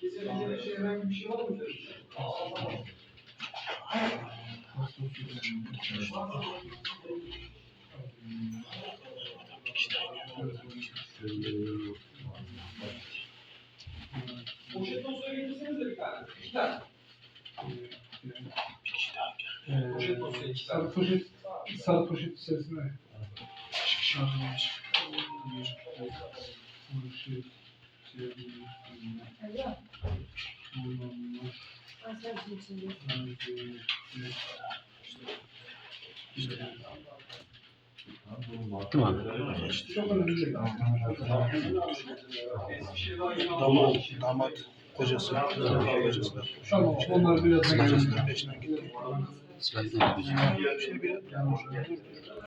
Kesinlikle şey bir şey? Poşet dosya getirsenize bir tane. İki tane. Poşet dosya iki tane. Sarı poşet, poşet içerisine. Tamam. Damat, damat kocası, kocası. Tamam, onlar biraz peşinden gitti. Gideceğim. Şimdi bir